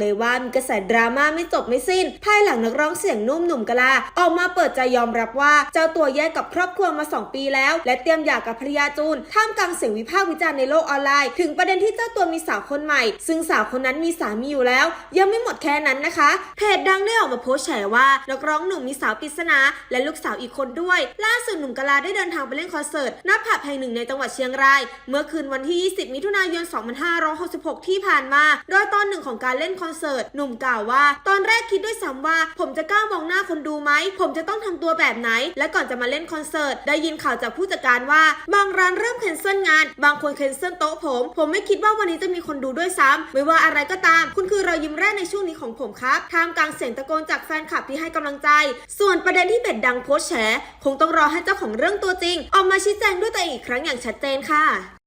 เลยว่ามีกระแสดราม่าไม่จบไม่สิ้น ภายหลังนักร้องเสียงนุ่มหนุ่มกะลา ออกมาเปิดใจยอมรับว่า เจ้าตัวแยกกับครอบครัวมา 2 ปีแล้ว และเตรียมหย่ากับภรรยาจูน ท่ามกลางเสียงวิพากษ์วิจารณ์ในโลกออนไลน์ ถึงประเด็นที่เจ้าตัวมีสาวคนใหม่ ซึ่งสาวคนนั้นมีสามีอยู่แล้ว ยังไม่หมดแค่นั้นนะคะเพจดังได้ออกมาโพสต์แฉว่านักร้องหนุ่มมีสาวปริศนา และลูกสาวอีกคนด้วย ล่าสุดหนุ่มกะลาได้เดินทางไปเล่นคอนเสิร์ตณผับแห่งหนึ่งในจังหวัดเชียงราย เมื่อคืนวันที่ 20 มิถุนายน 2566 ที่ผ่านมา โดยตอนหนึ่งของการเล่นคอนเสิร์ตหนุ่มกล่าวว่า ตอนแรกคิดด้วยซ้ำว่า ผมจะกล้ามองหน้าคนดูไหม ผมจะต้องทำตัวแบบไหน และก่อนจะมาเล่นคอนเสิร์ตได้ยินข่าวจากผู้จัดการว่า บางร้านเริ่มแคนเซิลงาน บางคนแคนเซิลโต๊ะผม ผมไม่คิดว่าวันนี้จะมีคนดูด้วยซ้ำไม่ว่าอะไรก็ตาม คุณคือรอยยิ้มแรกในช่วงนี้ของผมครับท่ามกลางเสียงตะโกนจากแฟนคลับที่ให้กำลังใจ ส่วนประเด็นที่เป็ดดังโพสแฉคงต้องรอให้เจ้าของเรื่องตัวจริง ออกมาชี้แจงด้วยตัวเองอีกครั้งอย่างชัดเจนค่ะ